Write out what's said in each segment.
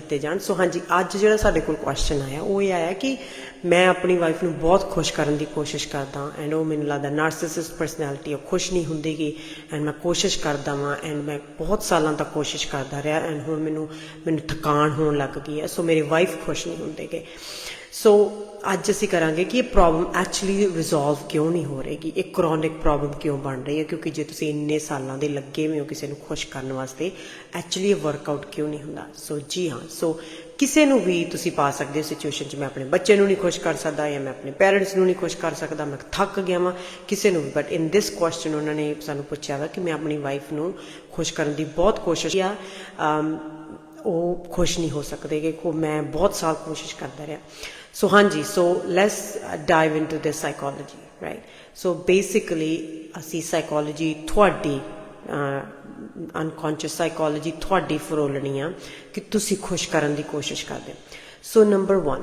ਦਿੱਤੇ ਜਾਣ। ਸੋ ਹਾਂਜੀ, ਅੱਜ ਜਿਹੜਾ ਸਾਡੇ ਕੋਲ ਕੁਐਸਚਨ ਆਇਆ, ਉਹ ਇਹ ਆਇਆ ਕਿ ਮੈਂ ਆਪਣੀ ਵਾਈਫ ਨੂੰ ਬਹੁਤ ਖੁਸ਼ ਕਰਨ ਦੀ ਕੋਸ਼ਿਸ਼ ਕਰਦਾ ਐਂਡ ਉਹ ਮੈਨੂੰ ਲੱਗਦਾ ਨਾਰਸਿਸਿਸਟ ਪਰਸਨੈਲਿਟੀ ਉਹ ਖੁਸ਼ ਨਹੀਂ ਹੁੰਦੀਗੀ ਐਂਡ ਮੈਂ ਕੋਸ਼ਿਸ਼ ਕਰਦਾ ਵਾਂ ਐਂਡ ਮੈਂ ਬਹੁਤ ਸਾਲਾਂ ਤੱਕ ਕੋਸ਼ਿਸ਼ ਕਰਦਾ ਰਿਹਾ ਐਂਡ ਹੁਣ ਮੈਨੂੰ ਮੈਨੂੰ ਥਕਾਨ ਹੋਣ ਲੱਗ ਗਈ ਹੈ। ਸੋ ਮੇਰੀ ਵਾਈਫ ਖੁਸ਼ ਨਹੀਂ ਹੁੰਦੇਗੇ ਸੋ ਅੱਜ ਅਸੀਂ ਕਰਾਂਗੇ ਕਿ ਇਹ ਪ੍ਰੋਬਲਮ ਐਕਚੁਅਲੀ ਰਿਜ਼ੋਲਵ ਕਿਉਂ ਨਹੀਂ ਹੋ ਰਹੀਗੀ? ਇਹ ਕ੍ਰੋਨਿਕ ਪ੍ਰੋਬਲਮ ਕਿਉਂ ਬਣ ਰਹੀ ਹੈ? ਕਿਉਂਕਿ ਜੇ ਤੁਸੀਂ ਇੰਨੇ ਸਾਲਾਂ ਦੇ ਲੱਗੇ ਹੋਏ ਹੋ ਕਿਸੇ ਨੂੰ ਖੁਸ਼ ਕਰਨ ਵਾਸਤੇ ਐਕਚੁਅਲੀ ਇਹ ਵਰਕਆਊਟ ਕਿਉਂ ਨਹੀਂ ਹੁੰਦਾ? ਸੋ ਜੀ ਹਾਂ ਸੋ ਕਿਸੇ ਨੂੰ ਵੀ ਤੁਸੀਂ ਪਾ ਸਕਦੇ ਹੋ ਸਿਚੁਏਸ਼ਨ 'ਚ, ਮੈਂ ਆਪਣੇ ਬੱਚੇ ਨੂੰ ਨਹੀਂ ਖੁਸ਼ ਕਰ ਸਕਦਾ ਜਾਂ ਮੈਂ ਆਪਣੇ ਪੇਰੈਂਟਸ ਨੂੰ ਨਹੀਂ ਖੁਸ਼ ਕਰ ਸਕਦਾ, ਮੈਂ ਥੱਕ ਗਿਆ ਵਾਂ ਕਿਸੇ ਨੂੰ ਵੀ। ਬਟ ਇਨ ਦਿਸ ਕੁਐਸਚਨ ਉਹਨਾਂ ਨੇ ਸਾਨੂੰ ਪੁੱਛਿਆ ਵਾ ਕਿ ਮੈਂ ਆਪਣੀ ਵਾਈਫ ਨੂੰ ਖੁਸ਼ ਕਰਨ ਦੀ ਬਹੁਤ ਕੋਸ਼ਿਸ਼ ਕੀਤਾ ਉਹ ਖੁਸ਼ ਨਹੀਂ ਹੋ ਸਕਦੇ ਕਿ ਮੈਂ ਬਹੁਤ ਸਾਲ ਕੋਸ਼ਿਸ਼ ਕਰਦਾ ਰਿਹਾ। ਸੋ ਹਾਂਜੀ so let's dive into this psychology right so basically ਅਸੀਂ ਸਾਈਕੋਲੋਜੀ ਤੁਹਾਡੀ ਅਨਕੌਂਸ਼ੀਅਸ ਸਾਈਕੋਲੋਜੀ ਤੁਹਾਡੀ ਫਰੋਲਣੀ ਆ ਕਿ ਤੁਸੀਂ ਖੁਸ਼ ਕਰਨ ਦੀ ਕੋਸ਼ਿਸ਼ ਕਰਦੇ। ਸੋ ਨੰਬਰ 1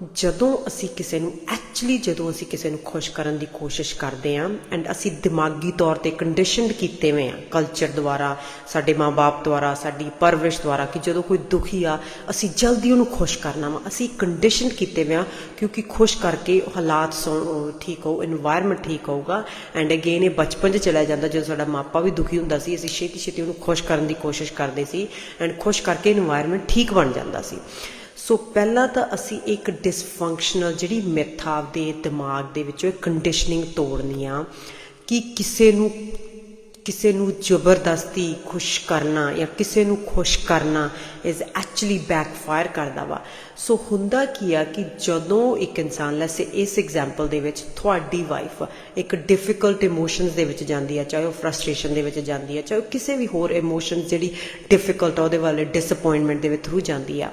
ਜਦੋਂ ਅਸੀਂ ਕਿਸੇ ਨੂੰ ਐਕਚੁਅਲੀ ਜਦੋਂ ਅਸੀਂ ਕਿਸੇ ਨੂੰ ਖੁਸ਼ ਕਰਨ ਦੀ ਕੋਸ਼ਿਸ਼ ਕਰਦੇ ਆਂ ਐਂਡ ਅਸੀਂ ਦਿਮਾਗੀ ਤੌਰ ਤੇ ਕੰਡੀਸ਼ਨਡ ਕੀਤੇ ਹੋਏ ਆਂ ਕਲਚਰ ਦੁਆਰਾ, ਸਾਡੇ ਮਾਪੇ ਦੁਆਰਾ, ਸਾਡੀ ਪਰਵਰਿਸ਼ ਦੁਆਰਾ ਕਿ ਜਦੋਂ ਕੋਈ ਦੁਖੀ ਆ, ਅਸੀਂ ਜਲਦੀ ਉਹਨੂੰ ਖੁਸ਼ ਕਰਨਾ ਵਾ। ਅਸੀਂ ਕੰਡੀਸ਼ਨਡ ਕੀਤੇ ਹੋਏ ਆਂ ਕਿਉਂਕਿ ਖੁਸ਼ ਕਰਕੇ ਹਾਲਾਤ ਠੀਕ ਹੋ এনवायरमेंट ਠੀਕ ਹੋਊਗਾ। ਐਂਡ ਅਗੇਨ ਇਹ ਬਚਪਨ 'ਚ ਚਲਾ ਜਾਂਦਾ, ਜਦੋਂ ਸਾਡਾ ਮਾਪਾ ਵੀ ਦੁਖੀ ਹੁੰਦਾ ਸੀ, ਅਸੀਂ ਛੇਤੀ ਛੇਤੀ ਉਹਨੂੰ ਖੁਸ਼ ਕਰਨ ਦੀ ਕੋਸ਼ਿਸ਼ ਕਰਦੇ ਸੀ ਐਂਡ ਖੁਸ਼ ਕਰਕੇ এনवायरमेंट ਠੀਕ ਬਣ ਜਾਂਦਾ ਸੀ। ਸੋ ਪਹਿਲਾਂ ਤਾਂ ਅਸੀਂ ਇੱਕ ਡਿਸਫੰਕਸ਼ਨਲ ਜਿਹੜੀ ਮਿੱਥ ਆਪਦੇ ਦਿਮਾਗ ਦੇ ਵਿੱਚੋਂ ਇੱਕ ਕੰਡੀਸ਼ਨਿੰਗ ਤੋੜਨੀ ਆ ਕਿ ਕਿਸੇ ਨੂੰ ਕਿਸੇ ਨੂੰ ਜ਼ਬਰਦਸਤੀ ਖੁਸ਼ ਕਰਨਾ ਜਾਂ ਕਿਸੇ ਨੂੰ ਖੁਸ਼ ਕਰਨਾ ਇਜ਼ ਐਕਚੁਅਲੀ ਬੈਕਫਾਇਰ ਕਰਦਾ ਵਾ। ਸੋ ਹੁੰਦਾ ਕੀ ਆ ਕਿ ਜਦੋਂ ਇੱਕ ਇਨਸਾਨ ਲੈਸੇ ਇਸ ਐਗਜ਼ਾਮਪਲ ਦੇ ਵਿੱਚ ਤੁਹਾਡੀ ਵਾਈਫ ਇੱਕ ਡਿਫਿਕਲਟ ਇਮੋਸ਼ਨਸ ਦੇ ਵਿੱਚ ਜਾਂਦੀ ਆ, ਚਾਹੇ ਉਹ ਫਰਸਟ੍ਰੇਸ਼ਨ ਦੇ ਵਿੱਚ ਜਾਂਦੀ ਆ, ਚਾਹੇ ਉਹ ਕਿਸੇ ਵੀ ਹੋਰ ਇਮੋਸ਼ਨ ਜਿਹੜੀ ਡਿਫਿਕਲਟ ਆ, ਉਹਦੇ ਵਾਲੇ ਡਿਸਪਾਇੰਟਮੈਂਟ ਦੇ ਵਿੱਚ ਥਰੂ ਜਾਂਦੀ ਆ।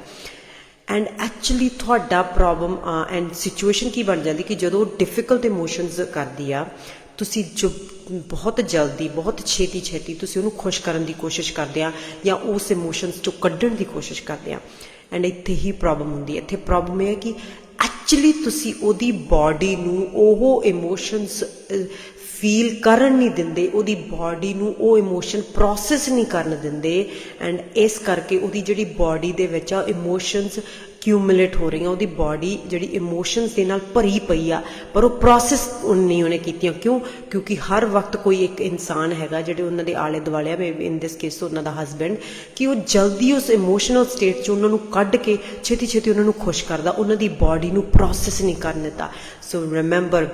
ਐਂਡ ਐਕਚੁਅਲੀ ਤੁਹਾਡਾ ਪ੍ਰੋਬਲਮ ਐਂਡ ਸਿਚੁਏਸ਼ਨ ਕੀ ਬਣ ਜਾਂਦੀ ਕਿ ਜਦੋਂ ਡਿਫਿਕਲਟ ਇਮੋਸ਼ਨਸ ਕਰਦੀ ਆ, ਤੁਸੀਂ ਜੋ ਬਹੁਤ ਜਲਦੀ, ਬਹੁਤ ਛੇਤੀ ਛੇਤੀ ਤੁਸੀਂ ਉਹਨੂੰ ਖੁਸ਼ ਕਰਨ ਦੀ ਕੋਸ਼ਿਸ਼ ਕਰਦੇ ਆ ਜਾਂ ਉਸ ਇਮੋਸ਼ਨਸ ਚੋਂ ਕੱਢਣ ਦੀ ਕੋਸ਼ਿਸ਼ ਕਰਦੇ ਆ। ਐਂਡ ਇੱਥੇ ਹੀ ਪ੍ਰੋਬਲਮ ਹੁੰਦੀ ਹੈ ਇੱਥੇ ਪ੍ਰੋਬਲਮ ਇਹ ਹੈ ਕਿ ਐਕਚੁਅਲੀ ਤੁਸੀਂ ਉਹਦੀ ਬਾਡੀ ਨੂੰ, ਉਹ ਇਮੋਸ਼ਨਸ ਫੀਲ ਕਰਨ ਨਹੀਂ ਦਿੰਦੇ, ਉਹਦੀ ਬਾਡੀ ਨੂੰ ਉਹ ਇਮੋਸ਼ਨ ਪ੍ਰੋਸੈਸ ਨਹੀਂ ਕਰਨ ਦਿੰਦੇ ਐਂਡ ਇਸ ਕਰਕੇ ਉਹਦੀ ਜਿਹੜੀ ਬਾਡੀ ਦੇ ਵਿੱਚ ਆ ਇਮੋਸ਼ਨਸ ਕਿਊਮੂਲੇਟ ਹੋ ਰਹੀਆਂ, ਉਹਦੀ ਬਾਡੀ ਜਿਹੜੀ ਇਮੋਸ਼ਨਸ ਦੇ ਨਾਲ ਭਰੀ ਪਈ ਆ, ਪਰ ਉਹ ਪ੍ਰੋਸੈਸ ਨਹੀਂ ਉਹਨੇ ਕੀਤੀਆਂ। ਕਿਉਂ? ਕਿਉਂਕਿ ਹਰ ਵਕਤ ਕੋਈ ਇੱਕ ਇਨਸਾਨ ਹੈਗਾ ਜਿਹੜੇ ਉਹਨਾਂ ਦੇ ਆਲੇ ਦੁਆਲੇ ਆ ਮੇਬੀ ਇਨ ਦਿਸ ਕੇਸ ਉਹਨਾਂ ਦਾ ਹਸਬੈਂਡ ਕਿ ਉਹ ਜਲਦੀ ਉਸ ਇਮੋਸ਼ਨਲ ਸਟੇਟ 'ਚ ਉਹਨਾਂ ਨੂੰ ਕੱਢ ਕੇ ਛੇਤੀ ਛੇਤੀ ਉਹਨਾਂ ਨੂੰ ਖੁਸ਼ ਕਰਦਾ, ਉਹਨਾਂ ਦੀ ਬਾਡੀ ਨੂੰ ਪ੍ਰੋਸੈਸ ਨਹੀਂ ਕਰਨ ਦਿੱਤਾ। ਸੋ ਰਿਮੈਂਬਰ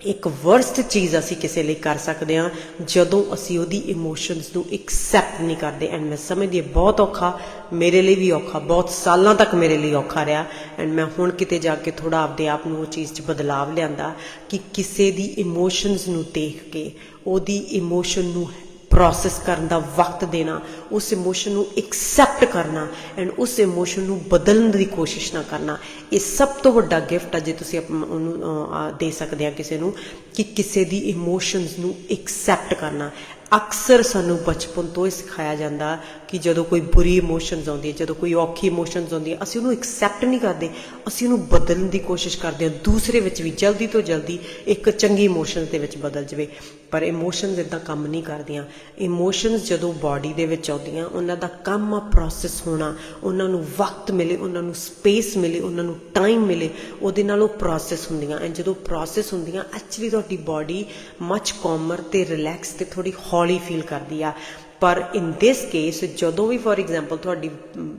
ਇੱਕ ਵਰਸਟ ਚੀਜ਼ ਅਸੀਂ ਕਿਸੇ ਲਈ ਕਰ ਸਕਦੇ ਹਾਂ, ਜਦੋਂ ਅਸੀਂ ਉਹਦੀ ਇਮੋਸ਼ਨਸ ਨੂੰ ਐਕਸੈਪਟ ਨਹੀਂ ਕਰਦੇ। ਐਂਡ ਮੈਂ ਸਮਝਦੀ ਬਹੁਤ ਔਖਾ, ਮੇਰੇ ਲਈ ਵੀ ਔਖਾ, ਬਹੁਤ ਸਾਲਾਂ ਤੱਕ ਮੇਰੇ ਲਈ ਔਖਾ ਰਿਹਾ। ਐਂਡ ਮੈਂ ਹੁਣ ਕਿਤੇ ਜਾ ਕੇ ਥੋੜਾ ਆਪਦੇ ਆਪ ਨੂੰ ਉਹ ਚੀਜ਼ 'ਚ ਬਦਲਾਵ ਲਿਆਂਦਾ ਕਿ ਕਿਸੇ ਦੀ ਇਮੋਸ਼ਨਸ ਨੂੰ ਦੇਖ ਕੇ, ਉਹਦੀ ਇਮੋਸ਼ਨ ਨੂੰ ਪ੍ਰੋਸੈਸ ਕਰਨ ਦਾ ਵਕਤ ਦੇਣਾ, ਉਸ ਇਮੋਸ਼ਨ ਨੂੰ ਐਕਸੈਪਟ ਕਰਨਾ ਐਂਡ ਉਸ ਇਮੋਸ਼ਨ ਨੂੰ ਬਦਲਣ ਦੀ ਕੋਸ਼ਿਸ਼ ਨਾ ਕਰਨਾ। ਇਹ ਸਭ ਤੋਂ ਵੱਡਾ ਗਿਫਟ ਹੈ ਜੇ ਤੁਸੀਂ ਉਹਨੂੰ ਦੇ ਸਕਦੇ ਆ ਕਿਸੇ ਨੂੰ ਕਿ ਕਿਸੇ ਦੀ ਇਮੋਸ਼ਨਸ ਨੂੰ ਐਕਸੈਪਟ ਕਰਨਾ। ਅਕਸਰ ਸਾਨੂੰ ਬਚਪਨ ਤੋਂ ਹੀ ਸਿਖਾਇਆ ਜਾਂਦਾ ਕਿ ਜਦੋਂ ਕੋਈ ਬੁਰੀ ਇਮੋਸ਼ਨਸ ਆਉਂਦੀ ਹੈ ਜਦੋਂ ਕੋਈ ਔਖੀ ਇਮੋਸ਼ਨਸ ਆਉਂਦੀ ਹੈ ਅਸੀਂ ਉਹਨੂੰ ਐਕਸੈਪਟ ਨਹੀਂ ਕਰਦੇ, ਅਸੀਂ ਉਹਨੂੰ ਬਦਲਣ ਦੀ ਕੋਸ਼ਿਸ਼ ਕਰਦੇ ਹਾਂ। ਦੂਸਰੇ ਵਿੱਚ ਵੀ ਜਲਦੀ ਤੋਂ ਜਲਦੀ ਇੱਕ ਚੰਗੀ ਇਮੋਸ਼ਨਸ ਦੇ ਵਿੱਚ ਬਦਲ ਜਵੇ। ਪਰ ਇਮੋਸ਼ਨਸ ਇਦਾਂ ਕੰਮ ਨਹੀਂ ਕਰਦੀਆਂ। ਇਮੋਸ਼ਨਸ ਜਦੋਂ ਬਾਡੀ ਦੇ ਵਿੱਚ ਆਉਂਦੀਆਂ, ਉਹਨਾਂ ਦਾ ਕੰਮ ਆ ਪ੍ਰੋਸੈਸ ਹੋਣਾ। ਉਹਨਾਂ ਨੂੰ ਵਕਤ ਮਿਲੇ, ਉਹਨਾਂ ਨੂੰ ਸਪੇਸ ਮਿਲੇ, ਉਹਨਾਂ ਨੂੰ ਟਾਈਮ ਮਿਲੇ, ਉਹਦੇ ਨਾਲ ਉਹ ਪ੍ਰੋਸੈਸ ਹੁੰਦੀਆਂ। ਐਂਡ ਜਦੋਂ ਪ੍ਰੋਸੈਸ ਹੁੰਦੀਆਂ ਐਕਚੁਅਲੀ ਤੁਹਾਡੀ ਬਾਡੀ ਮੱਚ ਕਾਮਰ ਤੇ ਰਿਲੈਕਸ ਤੇ ਥੋੜੀ ਹੌਲੀ ਫੀਲ ਕਰਦੀ ਆ। ਪਰ ਇਨ ਦਿਸ ਕੇਸ ਜਦੋਂ ਵੀ ਫੋਰ ਐਗਜ਼ਾਮਪਲ ਤੁਹਾਡੀ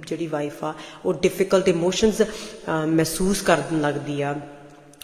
ਜਿਹੜੀ ਵਾਈਫ ਆ, ਉਹ ਡਿਫਿਕਲਟ ਇਮੋਸ਼ਨਸ ਮਹਿਸੂਸ ਕਰਨ ਲੱਗਦੀ ਆ,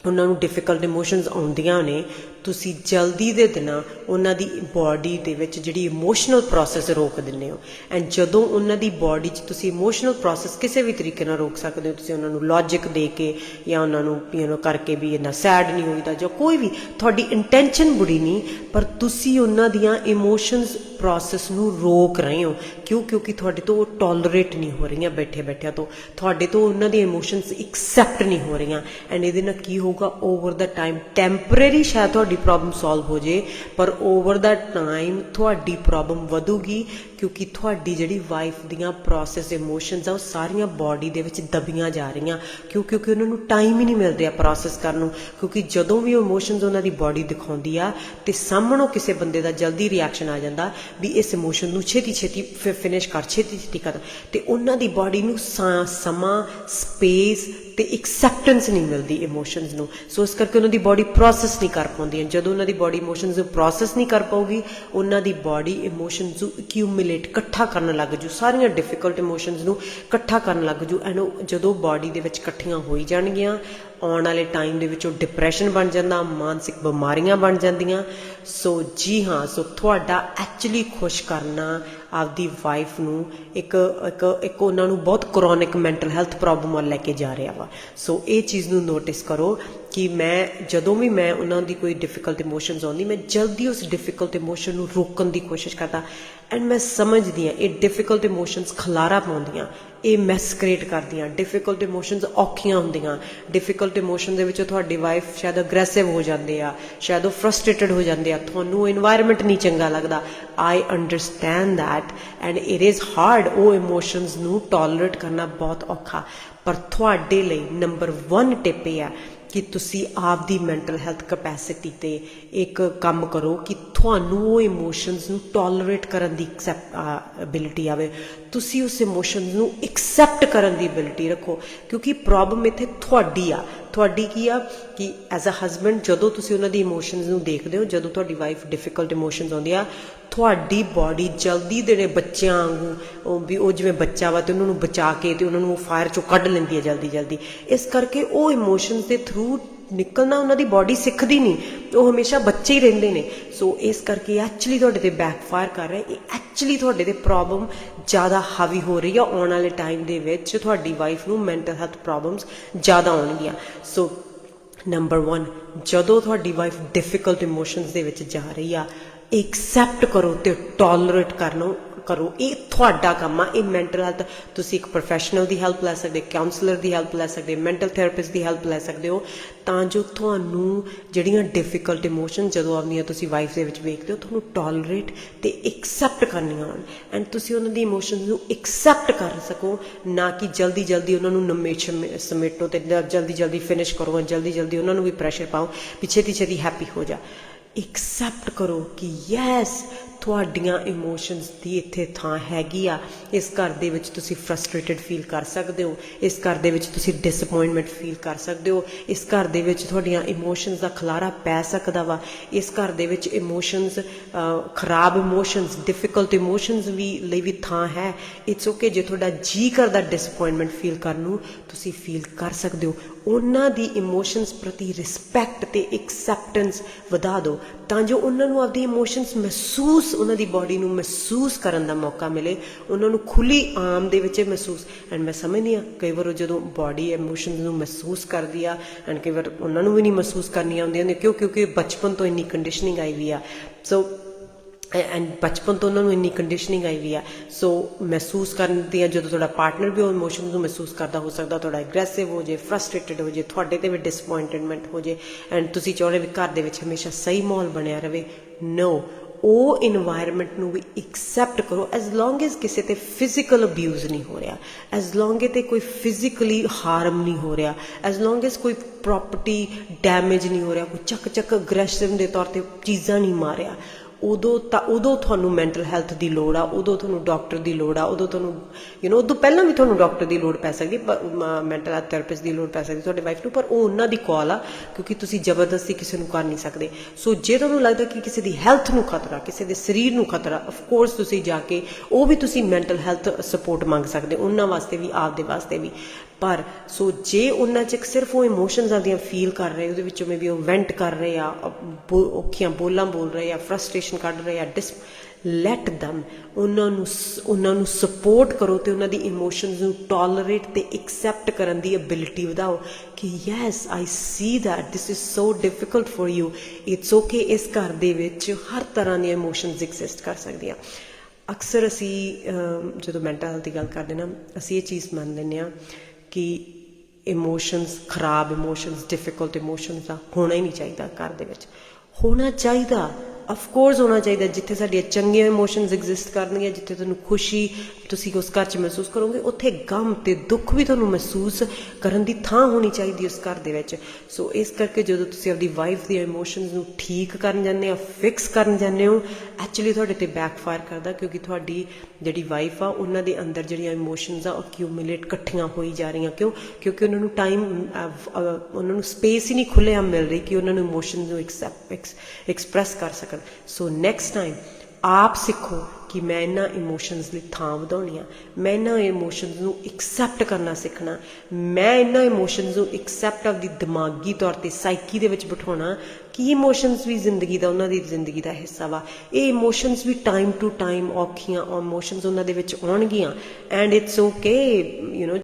ਉਹਨਾਂ ਨੂੰ ਡਿਫਿਕਲਟ ਇਮੋਸ਼ਨਸ ਆਉਂਦੀਆਂ ਨੇ ਤੁਸੀਂ ਜਲਦੀ ਦੇ ਦਿਨਾਂ ਉਹਨਾਂ ਦੀ ਬਾਡੀ ਦੇ ਵਿੱਚ ਜਿਹੜੀ ਇਮੋਸ਼ਨਲ ਪ੍ਰੋਸੈਸ ਰੋਕ ਦਿੰਦੇ ਹੋ। ਐਂਡ ਜਦੋਂ ਉਹਨਾਂ ਦੀ ਬਾਡੀ 'ਚ ਤੁਸੀਂ ਇਮੋਸ਼ਨਲ ਪ੍ਰੋਸੈਸ ਕਿਸੇ ਵੀ ਤਰੀਕੇ ਨਾਲ ਰੋਕ ਸਕਦੇ ਹੋ, ਤੁਸੀਂ ਉਹਨਾਂ ਨੂੰ ਲੌਜੀਕ ਦੇ ਕੇ ਜਾਂ ਉਹਨਾਂ ਨੂੰ ਯੂ نو ਕਰਕੇ ਵੀ ਇੰਨਾ ਸੈਡ ਨਹੀਂ ਹੋਈਦਾ ਜਾਂ ਕੋਈ ਵੀ, ਤੁਹਾਡੀ ਇੰਟੈਂਸ਼ਨ ਬੁਰੀ ਨਹੀਂ, ਪਰ ਤੁਸੀਂ ਉਹਨਾਂ ਦੀਆਂ ਇਮੋਸ਼ਨਸ ਪ੍ਰੋਸੈਸ ਨੂੰ ਰੋਕ ਰਹੇ ਹੋ। ਕਿਉਂ? ਕਿਉਂਕਿ ਤੁਹਾਡੇ ਤੋਂ ਉਹ ਟੋਲਰੇਟ ਨਹੀਂ ਹੋ ਰਹੀਆਂ ਬੈਠੇ ਬੈਠਿਆਂ ਤੋਂ। ਤੁਹਾਡੇ ਤੋਂ ਉਹਨਾਂ ਦੀ ਇਮੋਸ਼ਨਸ ਐਕਸੈਪਟ ਨਹੀਂ ਹੋ ਰਹੀਆਂ। ਐਂਡ ਇਹਦੇ ਨਾਲ ਕੀ ਹੋਊਗਾ? ਓਵਰ ਦਾ ਟਾਈਮ ਟੈਂਪਰੇਰੀ ਸ਼ਾਇਦ ਤੁਹਾਡੀ ਪ੍ਰੋਬਲਮ ਸੋਲਵ ਹੋ ਜੇ ਪਰ ਓਵਰ ਦਾ ਟਾਈਮ ਤੁਹਾਡੀ ਪ੍ਰੋਬਲਮ ਵਧੂਗੀ ਕਿਉਂਕਿ ਤੁਹਾਡੀ ਜਿਹੜੀ ਵਾਈਫ ਦੀਆਂ ਪ੍ਰੋਸੈਸ ਇਮੋਸ਼ਨਸ ਆ, ਉਹ ਸਾਰੀਆਂ ਬਾਡੀ ਦੇ ਵਿੱਚ ਦਬੀਆਂ ਜਾ ਰਹੀਆਂ। ਕਿਉਂ? ਕਿਉਂਕਿ ਉਹਨਾਂ ਨੂੰ ਟਾਈਮ ਹੀ ਨਹੀਂ ਮਿਲ ਰਿਹਾ ਪ੍ਰੋਸੈਸ ਕਰਨ ਨੂੰ। ਕਿਉਂਕਿ ਜਦੋਂ ਵੀ ਉਹ ਇਮੋਸ਼ਨਸ ਉਹਨਾਂ ਦੀ ਬਾਡੀ ਦਿਖਾਉਂਦੀ ਆ, ਤੇ ਸਾਹਮਣੋਂ ਕਿਸੇ ਬੰਦੇ ਦਾ ਜਲਦੀ ਰਿਐਕਸ਼ਨ ਆ ਜਾਂਦਾ ਵੀ ਇਸ ਇਮੋਸ਼ਨ ਨੂੰ ਛੇਤੀ ਛੇਤੀ ਫਿਨਿਸ਼ ਕਰ, ਛੇਤੀ ਛੇਤੀ ਕਰ। ਤੇ ਉਹਨਾਂ ਦੀ ਬਾਡੀ ਨੂੰ ਸਾ- ਸਮਾਂ ਸਪੇਸ ਤੇ ਐਕਸੈਪਟੈਂਸ ਨਹੀਂ ਮਿਲਦੀ ਇਮੋਸ਼ਨਸ ਨੂੰ। ਸੋ ਇਸ ਕਰਕੇ ਉਹਨਾਂ ਦੀ ਬਾਡੀ ਪ੍ਰੋਸੈਸ ਨਹੀਂ ਕਰ ਪਾਉਂਦੀ ਜਦੋਂ ਉਹਨਾਂ ਦੀ ਬਾਡੀ ਇਮੋਸ਼ਨਸ ਨੂੰ ਪ੍ਰੋਸੈਸ ਨਹੀਂ ਕਰ ਪਾਉਗੀ ਉਹਨਾਂ ਦੀ ਬਾਡੀ ਇਮੋਸ਼ਨਸ ਨੂੰ ਅਕਿਊਮੂਲੇਟ ਇਕੱਠਾ ਕਰਨ ਲੱਗ ਜੂ, ਸਾਰੀਆਂ ਡਿਫਿਕਲਟ ਇਮੋਸ਼ਨਸ ਨੂੰ ਇਕੱਠਾ ਕਰਨ ਲੱਗ ਜੂ ਐਂਡ ਜਦੋਂ ਬਾਡੀ ਦੇ ਵਿੱਚ ਇਕੱਠੀਆਂ ਹੋਈ ਜਾਣਗੀਆਂ, ਆਉਣ ਵਾਲੇ ਟਾਈਮ ਦੇ ਵਿੱਚ ਉਹ ਡਿਪਰੈਸ਼ਨ ਬਣ ਜਾਂਦਾ, ਮਾਨਸਿਕ ਬਿਮਾਰੀਆਂ ਬਣ ਜਾਂਦੀਆਂ। ਸੋ ਜੀ ਹਾਂ ਸੋ ਤੁਹਾਡਾ ਐਕਚੁਅਲੀ ਖੁਸ਼ ਕਰਨਾ ਆਪਦੀ ਵਾਈਫ ਨੂੰ ਇੱਕ ਇੱਕ ਇੱਕ ਉਹਨਾਂ ਨੂੰ ਬਹੁਤ ਕ੍ਰੋਨਿਕ ਮੈਂਟਲ ਹੈਲਥ ਪ੍ਰੋਬਲਮ ਵੱਲ ਲੈ ਕੇ ਜਾ ਰਿਹਾ ਵਾ। ਸੋ ਇਹ ਚੀਜ਼ ਨੂੰ ਨੋਟਿਸ ਕਰੋ ਕਿ ਮੈਂ, ਜਦੋਂ ਵੀ ਮੈਂ ਉਹਨਾਂ ਦੀ ਕੋਈ ਡਿਫਿਕਲਟ ਇਮੋਸ਼ਨਸ ਆਉਂਦੀ, ਮੈਂ ਜਲਦੀ ਉਸ ਡਿਫਿਕਲਟ ਇਮੋਸ਼ਨ ਨੂੰ ਰੋਕਣ ਦੀ ਕੋਸ਼ਿਸ਼ ਕਰਦਾ। ਐਂਡ ਮੈਂ ਸਮਝਦੀ ਆ ਇਹ ਡਿਫਿਕਲਟ ਇਮੋਸ਼ਨਸ ਖਲਾਰਾ ਪਾਉਂਦੀਆਂ, ਇਹ ਮੈਸ ਕ੍ਰੀਏਟ ਕਰਦੀਆਂ ਡਿਫਿਕਲਟ ਇਮੋਸ਼ਨਸ ਔਖੀਆਂ ਹੁੰਦੀਆਂ। ਡਿਫਿਕਲਟ ਇਮੋਸ਼ਨ ਦੇ ਵਿੱਚ ਤੁਹਾਡੀ ਵਾਈਫ ਸ਼ਾਇਦ ਅਗਰੈਸਿਵ ਹੋ ਜਾਂਦੇ ਆ, ਸ਼ਾਇਦ ਉਹ ਫਰਸਟ੍ਰੇਟਡ ਹੋ ਜਾਂਦੇ ਆ, ਤੁਹਾਨੂੰ এনवायरमेंट ਨਹੀਂ ਚੰਗਾ ਲੱਗਦਾ। I understand that and it is hard ਉਹ ਇਮੋਸ਼ਨਸ ਨੂੰ ਟੋਲਰੇਟ ਕਰਨਾ ਬਹੁਤ ਔਖਾ। ਪਰ ਤੁਹਾਡੇ ਲਈ ਨੰਬਰ 1 ਟਿਪ ਇਹ ਆ ਕਿ ਤੁਸੀਂ ਆਪ ਦੀ ਮੈਂਟਲ ਹੈਲਥ ਕਪੈਸਿਟੀ ਤੇ ਇੱਕ ਕੰਮ ਕਰੋ ਕਿ ਤੁਹਾਨੂੰ ਉਹ ਇਮੋਸ਼ਨਸ ਨੂੰ ਟੋਲਰੇਟ ਕਰਨ ਦੀ ਐਬਿਲਿਟੀ ਆਵੇ। ਤੁਸੀਂ ਉਸ ਇਮੋਸ਼ਨਸ ਨੂੰ ਐਕਸੈਪਟ ਕਰਨ ਦੀ ਐਬਿਲਿਟੀ ਰੱਖੋ, ਕਿਉਂਕਿ ਪ੍ਰੋਬਲਮ ਇੱਥੇ ਤੁਹਾਡੀ ਆ। ਤੁਹਾਡੀ ਕੀ ਆ? ਕਿ ਐਜ਼ ਅ ਹਸਬੰਡ ਜਦੋਂ ਤੁਸੀਂ ਉਹਨਾਂ ਦੀ ਇਮੋਸ਼ਨਸ ਨੂੰ ਦੇਖਦੇ ਹੋ, ਜਦੋਂ ਤੁਹਾਡੀ ਵਾਈਫ ਡਿਫਿਕਲਟ ਇਮੋਸ਼ਨਸ ਆਉਂਦੀ ਆ ਤੁਹਾਡੀ ਬਾਡੀ ਜਲਦੀ ਦੇ ਬੱਚਿਆਂ ਵਾਂਗੂ, ਉਹ ਵੀ ਉਹ ਜਿਵੇਂ ਬੱਚਾ ਵਾ ਤੇ ਉਹਨਾਂ ਨੂੰ ਬਚਾ ਕੇ ਤੇ ਉਹਨਾਂ ਨੂੰ ਉਹ ਫਾਇਰ ਚੋਂ ਕੱਢ ਲੈਂਦੀ ਹੈ ਜਲਦੀ ਜਲਦੀ। ਇਸ ਕਰਕੇ ਉਹ ਇਮੋਸ਼ਨਸ ਦੇ ਥਰੂ ਨਿਕਲਣਾ ਉਹਨਾਂ ਦੀ ਬਾਡੀ ਸਿੱਖਦੀ ਨਹੀਂ, ਉਹ ਹਮੇਸ਼ਾ ਬੱਚੇ ਹੀ ਰਹਿੰਦੇ ਨੇ। ਸੋ ਇਸ ਕਰਕੇ ਐਕਚੁਅਲੀ ਤੁਹਾਡੇ ਤੇ ਬੈਕਫਾਇਰ ਕਰ ਰਿਹਾ, ਇਹ ਐਕਚੁਅਲੀ ਤੁਹਾਡੇ ਤੇ ਪ੍ਰੋਬਲਮ ਜ਼ਿਆਦਾ ਹਾਵੀ ਹੋ ਰਹੀ ਆ। ਆਉਣ ਵਾਲੇ ਟਾਈਮ ਦੇ ਵਿੱਚ ਤੁਹਾਡੀ ਵਾਈਫ ਨੂੰ ਮੈਂਟਲ ਹੈਲਥ ਪ੍ਰੋਬਲਮਸ ਜ਼ਿਆਦਾ ਆਉਣਗੀਆਂ। ਸੋ ਨੰਬਰ 1 ਜਦੋਂ ਤੁਹਾਡੀ ਵਾਈਫ ਡਿਫਿਕਲਟ ਇਮੋਸ਼ਨਸ ਦੇ ਵਿੱਚ ਜਾ ਰਹੀ ਆ ਐਕਸੈਪਟ ਕਰੋ ਤੇ ਟੋਲਰੇਟ ਕਰ ਲਓ, ਕਰੋ। ਇਹ ਤੁਹਾਡਾ ਕੰਮ ਆ, ਇਹ ਮੈਂਟਲ ਹੈਲਥ ਤੁਸੀਂ ਇੱਕ ਪ੍ਰੋਫੈਸ਼ਨਲ ਦੀ ਹੈਲਪ ਲੈ ਸਕਦੇ ਕਾਉਂਸਲਰ ਦੀ ਹੈਲਪ ਲੈ ਸਕਦੇ ਮੈਂਟਲ ਥੈਰੇਪਿਸਟ ਦੀ ਹੈਲਪ ਲੈ ਸਕਦੇ ਹੋ। ਤਾਂ ਜੋ ਤੁਹਾਨੂੰ ਜਿਹੜੀਆਂ ਡਿਫਿਕਲਟ ਇਮੋਸ਼ਨ ਜਦੋਂ ਆਉਂਦੀਆਂ, ਤੁਸੀਂ ਵਾਈਫ ਦੇ ਵਿੱਚ ਵੇਖਦੇ ਹੋ, ਤੁਹਾਨੂੰ ਟੋਲਰੇਟ ਤੇ ਐਕਸੈਪਟ ਕਰਨੀਆਂ ਹਨ ਐਂਡ ਤੁਸੀਂ ਉਹਨਾਂ ਦੀ ਇਮੋਸ਼ਨਸ ਨੂੰ ਐਕਸੈਪਟ ਕਰ ਸਕੋ, ਨਾ ਕਿ ਜਲਦੀ ਜਲਦੀ ਉਹਨਾਂ ਨੂੰ ਨਮੇਸ਼ ਸਮੇਟੋ ਤੇ ਜਲਦੀ ਜਲਦੀ ਫਿਨਿਸ਼ ਕਰੋ, ਜਲਦੀ ਜਲਦੀ ਉਹਨਾਂ ਨੂੰ ਵੀ ਪ੍ਰੈਸ਼ਰ ਪਾਓ, ਪਿੱਛੇ ਦੀ ਛੇਤੀ ਹੈਪੀ ਹੋ ਜਾ। ਐਕਸੈਪਟ ਕਰੋ ਕਿ ਯੈਸ ਤੁਹਾਡੀਆਂ ਇਮੋਸ਼ਨਸ ਦੀ ਇੱਥੇ ਥਾਂ ਹੈਗੀ ਆ। ਇਸ ਘਰ ਦੇ ਵਿੱਚ ਤੁਸੀਂ ਫਰਸਟ੍ਰੇਟਡ ਫੀਲ ਕਰ ਸਕਦੇ ਹੋ। ਇਸ ਘਰ ਦੇ ਵਿੱਚ ਤੁਸੀਂ ਡਿਸਪਾਇੰਟਮੈਂਟ ਫੀਲ ਕਰ ਸਕਦੇ ਹੋ। ਇਸ ਘਰ ਦੇ ਵਿੱਚ ਤੁਹਾਡੀਆਂ ਇਮੋਸ਼ਨਸ ਦਾ ਖਲਾਰਾ ਪੈ ਸਕਦਾ ਵਾ। ਇਸ ਘਰ ਦੇ ਵਿੱਚ ਇਮੋਸ਼ਨਸ ਖਰਾਬ ਇਮੋਸ਼ਨਸ ਡਿਫਿਕਲਟ ਇਮੋਸ਼ਨਸ ਵੀ ਲਈ ਵੀ ਥਾਂ ਹੈ। ਇਟਸ ਓਕੇ ਜੇ ਤੁਹਾਡਾ ਜੀ ਕਰਦਾ ਡਿਸਪਾਇੰਟਮੈਂਟ ਫੀਲ ਕਰਨ ਨੂੰ, ਤੁਸੀਂ ਫੀਲ ਕਰ ਸਕਦੇ ਹੋ। ਉਹਨਾਂ ਦੀ ਇਮੋਸ਼ਨਸ ਪ੍ਰਤੀ ਰਿਸਪੈਕਟ ਤੇ ਐਕਸੈਪਟੈਂਸ ਵਧਾ ਦਿਓ। ਤਾਂ ਜੋ ਉਹਨਾਂ ਨੂੰ ਆਪਦੀ ਇਮੋਸ਼ਨਸ ਮਹਿਸੂਸ ਉਹਨਾਂ ਦੀ ਬਾਡੀ ਨੂੰ ਮਹਿਸੂਸ ਕਰਨ ਦਾ ਮੌਕਾ ਮਿਲੇ, ਉਹਨਾਂ ਨੂੰ ਖੁੱਲੀ ਆਮ ਦੇ ਵਿੱਚ ਮਹਿਸੂਸ ਐਂਡ ਮੈਂ ਸਮਝਦੀ ਆ ਕਈ ਵਾਰ ਉਹ ਜਦੋਂ ਬਾਡੀ ਇਮੋਸ਼ਨਸ ਨੂੰ ਮਹਿਸੂਸ ਕਰਦੀ ਆ ਐਂਡ ਕਈ ਵਾਰ ਉਹਨਾਂ ਨੂੰ ਵੀ ਨਹੀਂ ਮਹਿਸੂਸ ਕਰਨੀਆਂ ਆਉਂਦੀਆਂ ਨੇ, ਕਿਉਂ, ਕਿਉਂਕਿ ਬਚਪਨ ਤੋਂ ਇੰਨੀ ਕੰਡੀਸ਼ਨਿੰਗ ਆਈ ਵੀ ਆ। ਸੋ ਐਂਡ ਬਚਪਨ ਤੋਂ ਉਹਨਾਂ ਨੂੰ ਇੰਨੀ ਕੰਡੀਸ਼ਨਿੰਗ ਆਈ ਵੀ ਆ। ਸੋ ਮਹਿਸੂਸ ਕਰਨ ਦੀ ਆ, ਜਦੋਂ ਤੁਹਾਡਾ ਪਾਰਟਨਰ ਵੀ ਉਹ ਇਮੋਸ਼ਨ ਨੂੰ ਮਹਿਸੂਸ ਕਰਦਾ, ਹੋ ਸਕਦਾ ਤੁਹਾਡਾ ਐਗਰੈਸਿਵ ਹੋ ਜੇ ਫਰਸਟ੍ਰੇਟਡ ਹੋ ਜੇ ਤੁਹਾਡੇ ਤੇ ਵੀ ਡਿਸਪਾਇੰਟਮੈਂਟ ਹੋ ਜੇ ਐਂਡ ਤੁਸੀਂ ਚਾਹੁੰਦੇ ਵੀ ਘਰ ਦੇ ਵਿੱਚ ਹਮੇਸ਼ਾ ਸਹੀ ਮਾਹੌਲ ਬਣਿਆ ਰਵੇ ਨੋ ਉਹ এনवायरमेंट ਨੂੰ ਵੀ ਐਕਸੈਪਟ ਕਰੋ ਐਸ ਲੌਂਗ ਐਸ ਕਿਸੇ ਤੇ ਫਿਜ਼ੀਕਲ ਅਬਿਊਜ਼ ਨਹੀਂ ਹੋ ਰਿਹਾ ਐਸ ਲੌਂਗ ਤੇ ਕੋਈ ਫਿਜ਼ੀਕਲੀ ਹਾਰਮ ਨਹੀਂ ਹੋ ਰਿਹਾ ਐਸ ਲੌਂਗ ਐਸ ਕੋਈ ਪ੍ਰਾਪਰਟੀ ਡੈਮੇਜ ਨਹੀਂ ਹੋ ਰਿਹਾ, ਕੋਈ ਚੱਕ ਚੱਕ ਅਗਰੈਸਿਵ ਦੇ ਤੌਰ ਤੇ ਚੀਜ਼ਾਂ ਨਹੀਂ ਮਾਰਿਆ ਉਦੋਂ ਤਾਂ, ਉਦੋਂ ਤੁਹਾਨੂੰ ਮੈਂਟਲ ਹੈਲਥ ਦੀ ਲੋੜ ਆ, ਉਦੋਂ ਤੁਹਾਨੂੰ ਡਾਕਟਰ ਦੀ ਲੋੜ ਆ, ਉਦੋਂ ਤੁਹਾਨੂੰ ਯੂ نو ਉਦੋਂ ਪਹਿਲਾਂ ਵੀ ਤੁਹਾਨੂੰ ਡਾਕਟਰ ਦੀ ਲੋੜ ਪੈ ਸਕਦੀ ਮੈਂਟਲ ਹੈਲਥ ਥੈਰੇਪਿਸਟ ਦੀ ਲੋੜ ਪੈ ਸਕਦੀ ਤੁਹਾਡੇ ਵਾਈਫ ਨੂੰ, ਪਰ ਉਹ ਉਹਨਾਂ ਦੀ ਕਾਲ ਆ, ਕਿਉਂਕਿ ਤੁਸੀਂ ਜ਼ਬਰਦਸਤੀ ਕਿਸੇ ਨੂੰ ਕਰ ਨਹੀਂ ਸਕਦੇ। ਸੋ ਜੇ ਤੁਹਾਨੂੰ ਲੱਗਦਾ ਕਿ ਕਿਸੇ ਦੀ ਹੈਲਥ ਨੂੰ ਖਤਰਾ, ਕਿਸੇ ਦੇ ਸਰੀਰ ਨੂੰ ਖਤਰਾ ਆਫ ਕੋਰਸ ਤੁਸੀਂ ਜਾ ਕੇ ਉਹ ਵੀ ਤੁਸੀਂ ਮੈਂਟਲ ਹੈਲਥ ਸਪੋਰਟ ਮੰਗ ਸਕਦੇ, ਉਹਨਾਂ ਵਾਸਤੇ ਵੀ, ਆਪਦੇ ਵਾਸਤੇ ਵੀ। ਪਰ ਸੋ ਜੇ ਉਹਨਾਂ ਚ ਇੱਕ ਸਿਰਫ ਉਹ ਇਮੋਸ਼ਨਸ ਆਦੀਆਂ ਫੀਲ ਕਰ ਰਹੇ, ਉਹਦੇ ਵਿੱਚੋਂ ਮੇ ਵੀ ਉਹ ਵੈਂਟ ਕਰ ਰਹੇ ਆ ਬੋ- ਔਖੀਆਂ ਬੋਲਾਂ ਬੋਲ ਰਹੇ ਆ ਫਰਸਟ੍ਰੇਸ਼ਨ ਕੱਢ ਰਹੇ ਆ ਡਿਸ ਲੈਟ them, ਉਹਨਾਂ ਨੂੰ ਸ- ਉਹਨਾਂ ਨੂੰ ਸਪੋਰਟ ਕਰੋ ਤੇ ਉਹਨਾਂ ਦੀ ਇਮੋਸ਼ਨਸ ਨੂੰ ਟੋਲਰੇਟ ਤੇ ਐਕਸੈਪਟ ਕਰਨ ਦੀ ਐਬਿਲਿਟੀ ਵਧਾਓ ਕਿ yes I see that, this is so difficult for you it's okay ਇਸ ਘਰ ਦੇ ਵਿੱਚ ਹਰ ਤਰ੍ਹਾਂ ਦੀਆਂ ਇਮੋਸ਼ਨਸ ਐਗਜ਼ਿਸਟ ਕਰ ਸਕਦੀਆਂ। ਅਕਸਰ ਅਸੀਂ ਜਦੋਂ ਮੈਂਟਲ ਹੈਲਥ ਦੀ ਗੱਲ ਕਰਦੇ ਨਾ, ਅਸੀਂ ਇਹ ਚੀਜ਼ ਮੰਨ ਲੈਂਦੇ ਆ ਕਿ ਇਮੋਸ਼ਨਸ ਖਰਾਬ ਇਮੋਸ਼ਨਸ ਡਿਫਿਕਲਟ ਇਮੋਸ਼ਨਸ ਦਾ ਹੋਣਾ ਹੀ ਨਹੀਂ ਚਾਹੀਦਾ ਘਰ ਦੇ ਵਿੱਚ। ਹੋਣਾ ਚਾਹੀਦਾ ਆਫ ਕੋਰਸ ਹੋਣਾ ਚਾਹੀਦਾ ਜਿੱਥੇ ਸਾਡੀਆਂ ਚੰਗੀਆਂ ਇਮੋਸ਼ਨਸ ਐਗਜ਼ਿਸਟ ਕਰਨਗੀਆਂ, ਜਿੱਥੇ ਤੁਹਾਨੂੰ ਖੁਸ਼ੀ ਤੁਸੀਂ ਉਸ ਘਰ 'ਚ ਮਹਿਸੂਸ ਕਰੋਗੇ, ਉੱਥੇ ਗਮ ਤੇ ਦੁੱਖ ਵੀ ਤੁਹਾਨੂੰ ਮਹਿਸੂਸ ਕਰਨ ਦੀ ਥਾਂ ਹੋਣੀ ਚਾਹੀਦੀ ਉਸ ਘਰ ਦੇ ਵਿੱਚ। ਸੋ ਇਸ ਕਰਕੇ ਜਦੋਂ ਤੁਸੀਂ ਆਪਦੀ ਵਾਈਫ ਦੀਆਂ ਇਮੋਸ਼ਨਸ ਨੂੰ ਠੀਕ ਕਰਨ ਜਾਂਦੇ ਹੋ ਫਿਕਸ ਕਰਨ ਜਾਂਦੇ ਹੋ ਐਕਚੁਅਲੀ ਤੁਹਾਡੇ ਤੇ ਬੈਕਫਾਇਰ ਕਰਦਾ ਕਿਉਂਕਿ ਤੁਹਾਡੀ ਜਿਹੜੀ ਵਾਈਫ ਆ, ਉਹਨਾਂ ਦੇ ਅੰਦਰ ਜਿਹੜੀਆਂ ਇਮੋਸ਼ਨਸ ਆ ਅਕਿਊਮੂਲੇਟ ਇਕੱਠੀਆਂ ਹੋਈ ਜਾ ਰਹੀਆਂ। ਕਿਉਂ? ਕਿਉਂਕਿ ਉਹਨਾਂ ਨੂੰ ਟਾਈਮ ਉਹਨਾਂ ਨੂੰ ਸਪੇਸ ਹੀ ਨਹੀਂ ਖੁੱਲਿਆ ਮਿਲ ਰਹੀ ਕਿ ਉਹਨਾਂ ਨੂੰ ਇਮੋਸ਼ਨਸ ਨੂੰ ਐਕਸਪ੍ਰੈਸ ਕਰ ਸਕਣ। ਸੋ ਨੈਕਸਟ ਟਾਈਮ ਆਪ ਸਿੱਖੋ ਕਿ ਮੈਂ ਇਹਨਾਂ ਇਮੋਸ਼ਨਸ ਲਈ ਥਾਂ ਵਧਾਉਣੀ ਆ। ਮੈਂ ਇਹਨਾਂ ਇਮੋਸ਼ਨਸ ਨੂੰ ਐਕਸੈਪਟ ਕਰਨਾ ਸਿੱਖਣਾ। ਮੈਂ ਇਹਨਾਂ ਇਮੋਸ਼ਨਸ ਨੂੰ ਐਕਸੈਪਟ ਆਪਦੀ ਦਿਮਾਗੀ ਤੌਰ ਤੇ ਸਾਈਕੀ ਦੇ ਵਿੱਚ ਬਿਠਾਉਣਾ। ਕਿ ਇਮੋਸ਼ਨਸ ਵੀ ਜ਼ਿੰਦਗੀ ਦਾ, ਉਹਨਾਂ ਦੀ ਜ਼ਿੰਦਗੀ ਦਾ ਹਿੱਸਾ ਵਾ। ਇਹ ਇਮੋਸ਼ਨਸ ਵੀ ਟਾਈਮ ਟੂ ਟਾਈਮ ਔਖੀਆਂ ਔਰ ਇਮੋਸ਼ਨਸ ਉਹਨਾਂ ਦੇ ਵਿੱਚ ਆਉਣਗੀਆਂ। And it's okay you know